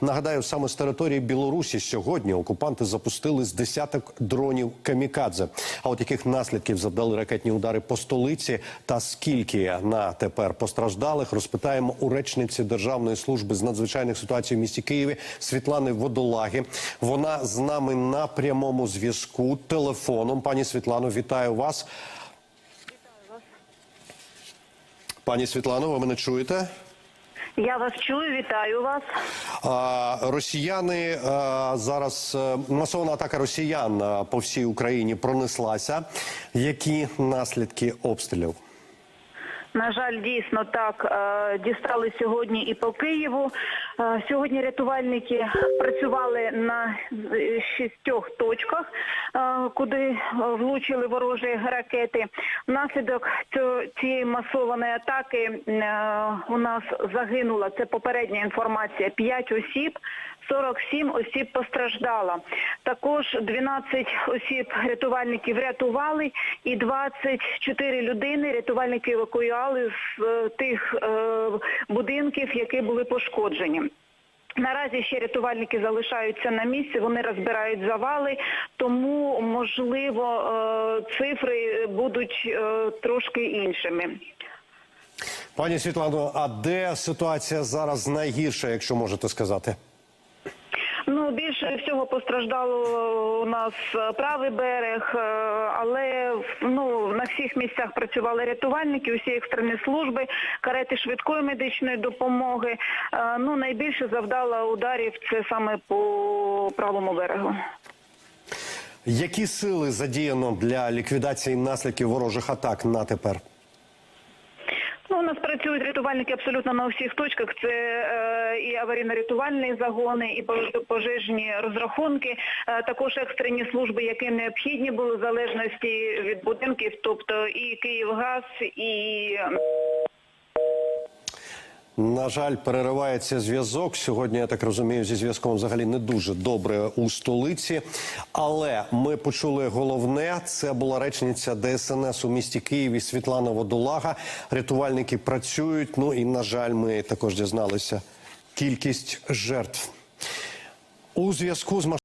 Нагадаю, саме з території Білорусі сьогодні окупанти запустили з десяток дронів камікадзе. А от яких наслідків завдали ракетні удари по столиці та скільки на тепер постраждалих, розпитаємо у речниці Державної служби з надзвичайних ситуацій в місті Києві Світлани Водолаги. Вона з нами на прямому зв'язку телефоном. Пані Світлано, вітаю вас. Пані Світлано, ви мене чуєте? Я вас чую, вітаю вас. А, Росіяни а, зараз е, масована атака росіян по всій Україні пронеслася. Які наслідки обстрілів? На жаль, дійсно так е, дістали сьогодні і по Києву. Е, Сьогодні рятувальники працювали на шістьох точках, е, куди влучили ворожі ракети. Внаслідок цієї масованої атаки у нас загинуло, це попередня інформація, 5 осіб. 47 осіб постраждало. Також 12 осіб рятувальники врятували і 24 людини рятувальники евакуювали з е, тих е, будинків, які були пошкоджені. Наразі ще рятувальники залишаються на місці, вони розбирають завали, тому можливо е, цифри будуть трошки іншими. Пані Світлано, а де ситуація зараз найгірша, якщо можете сказати? Ну більше всього постраждало у нас е, правий берег, е, але ну на всіх місцях працювали рятувальники, усі екстрені служби, карети швидкої медичної допомоги. Е, Ну найбільше завдала ударів це саме по правому берегу. Які сили задіяно для ліквідації наслідків ворожих атак на тепер? Нас працюють рятувальники абсолютно на всіх точках. Це е, і аварійно-рятувальні загони, і пожежні розрахунки, е, також екстрені служби, які необхідні були в залежності від будинків, тобто і Київгаз, і На жаль, переривається зв'язок. Сьогодні, я так розумію, зі зв'язком взагалі не дуже добре у столиці. Але ми почули головне: це була речниця ДСНС у місті Києві Світлана Водолага. Рятувальники працюють. Ну і на жаль, ми також дізналися кількість жертв у зв'язку з